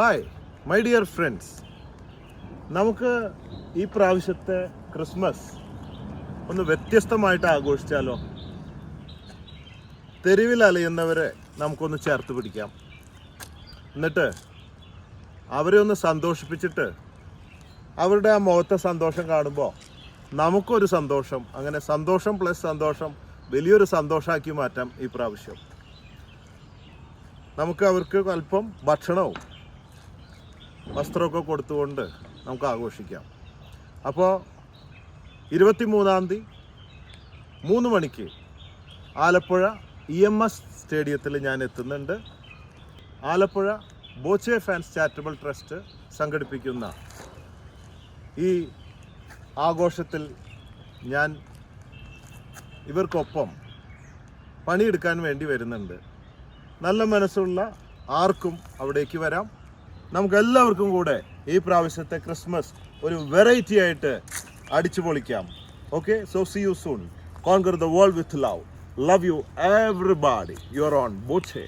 Hi my dear friends നമുക്ക് ഈ പ്രാവശ്യത്തെ ക്രിസ്മസ് ഒന്ന് വ്യത്യസ്തമായിട്ട് ആഘോഷിച്ചാലോ? തെരുവിൽ അലയുന്നവരെ നമുക്കൊന്ന് ചേർത്ത് പിടിക്കാം. എന്നിട്ട് അവരെ ഒന്ന് സന്തോഷിപ്പിച്ചിട്ട് അവരുടെ ആ മുഖത്തെ സന്തോഷം കാണുമ്പോൾ നമുക്കൊരു സന്തോഷം അങ്ങനെ സന്തോഷം പ്ലസ് സന്തോഷം വലിയൊരു സന്തോഷമാക്കി മാറ്റാം ഈ പ്രാവശ്യം. നമുക്ക് അവർക്ക് അല്പം ഭക്ഷണവും വസ്ത്രമൊക്കെ കൊടുത്തുകൊണ്ട് നമുക്ക് ആഘോഷിക്കാം അപ്പോൾ ഇരുപത്തി മൂന്നാം തീയതി മൂന്ന് മണിക്ക് ആലപ്പുഴ ഇ എം എസ് സ്റ്റേഡിയത്തിൽ ഞാൻ എത്തുന്നുണ്ട്. Alappuzha Boche fans charitable trust സംഘടിപ്പിക്കുന്ന ഈ ആഘോഷത്തിൽ ഞാൻ ഇവർക്കൊപ്പം പണിയെടുക്കാൻ വേണ്ടി വരുന്നുണ്ട്. നല്ല മനസ്സുള്ള ആർക്കും അവിടേക്ക് വരാം. നമുക്ക് എല്ലാവർക്കും കൂടെ ഈ പ്രാവശ്യത്തെ ക്രിസ്മസ് ഒരു വെറൈറ്റി ആയിട്ട് അടിച്ചു പൊളിക്കാം. Okay so see you soon conquer the world with love love you everybody you are on Boche